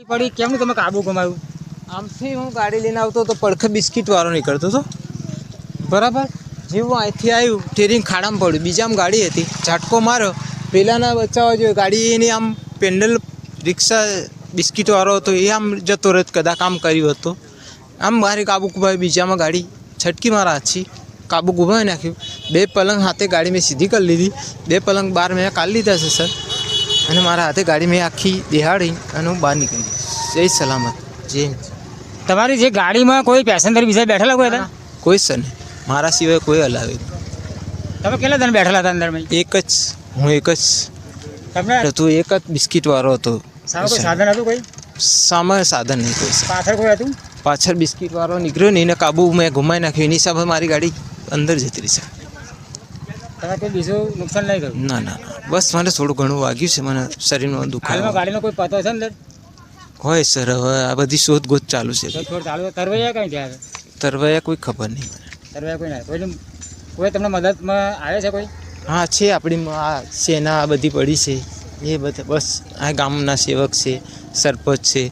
પડી. કેમનું તમે કાબુ કમાયું આમથી હું ગાડી લઈને આવતો તો પડખે બિસ્કિટ વાળો નીકળતો હતો બરાબર? જેવું અહીંથી આવ્યું ટેરિંગ ખાડામાં પડ્યું. બીજામાં ગાડી હતી. ઝાટકો માર્યો. પહેલાંના બચાવવા જોઈએ. ગાડી એની આમ પેન્ડલ, રિક્ષા, બિસ્કિટ વાળો હતો, એ આમ જતો રહ્યો. કદાચ આમ કર્યું હતું. આમ મારે કાબુ ગુમાવી. બીજામાં ગાડી છટકી મારા હાથી કાબુ ગુમાવી નાખ્યું. બે પલંગ હાથે ગાડી મેં સીધી કરી લીધી. બે પલંગ બહાર મેં કાઢી લીધા છે, સર. અને મારા હાથે ગાડી મેં આખી દેહાડી અને હું બહાર નીકળી જય સલામત. જય તમારી જે ગાડીમાં કોઈ પેસેન્જર બીજા બેઠેલા કોઈ હતા? કોઈ સર નહીં. મારા સિવાય કોઈ હલાવે નહીં. તમે કેટલા જણ બેઠેલા હતા અંદર એક જ. હું એક જ. તમને તું એક જ બિસ્કિટવાળો હતો. સાધન હતું કોઈ? સામે સાધન નહીં કોઈ પાછળ કોઈ હતું? પાછળ બિસ્કિટ વાળો નીકળ્યો ને એને કાબુ મેં ઘુમાઈ નાખ્યો. એની હિસાબે મારી ગાડી અંદર જતી રહી છે કોઈ બીજું નુકસાન નહીં કર્યું? ના ના. ના બસ મને થોડું ઘણું વાગ્યું છે મને શરીરમાં હાલમાં ગાડીનો કોઈ પતો છે અંદર? હોય સર હવે આ બધી શોધગોત ચાલુ છે. ચાલુ તરવૈયા કઈ ત્યાં તરવાયા કોઈ ખબર નહીં. તરવૈયા કોઈ ના કોઈ કોઈ તમને મદદમાં આવે છે કોઈ? હા છે આપણી આ સેના આ બધી પડી છે. એ બધા બસ આ ગામના સેવક છે સરપંચ છે.